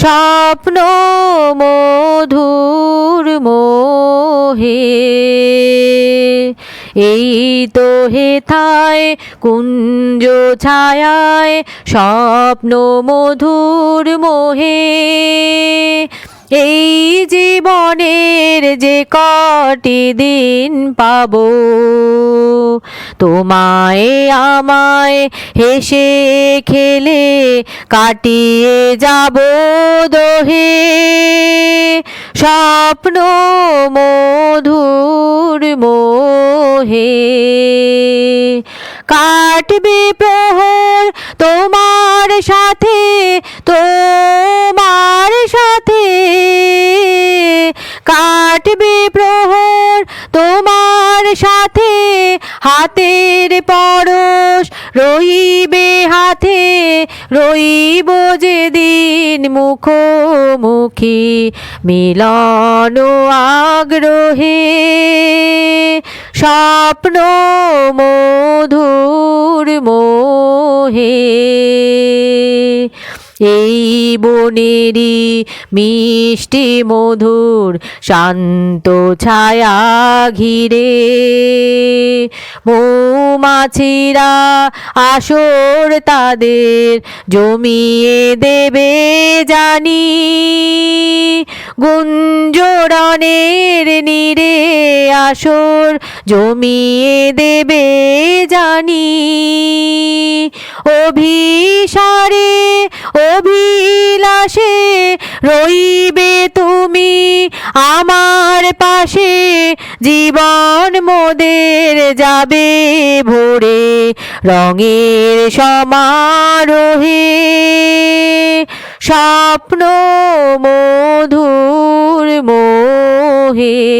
স্বপ্ন মধুর মোহে এই তো হেথায় কুঞ্জ ছায়ায় স্বপ্ন মধুর মোহে। এই জীবনের যে কটি দিন পাব, তোমায় আমায় হেসে খেলে কাটিয়ে যাব দোহে। স্বপ্ন মধুর মোহে, কাটবে প্রহর তোমার সাথে তোমার তোমার সাথে হাতের পরশ রইবে হাতে, রইব যে দিন মুখোমুখি মিলন আগ্রহে। স্বপ্ন মধুর মোহে। এই বনেরই মিষ্টি মধুর শান্ত ছায়া ঘিরে। মৌমাছিরা আসর তাদের জমিয়ে দেবে জানি। গুঞ্জরণের নীরে আসর জমিয়ে দেবে জানি। অভিসারে, অভিলাষে রইবে তুমি আমার পাশে। জীবন মোদের যাবে ভোরে রঙের সমারোহে। স্বপ্ন মধুর মোহে।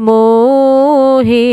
মোহে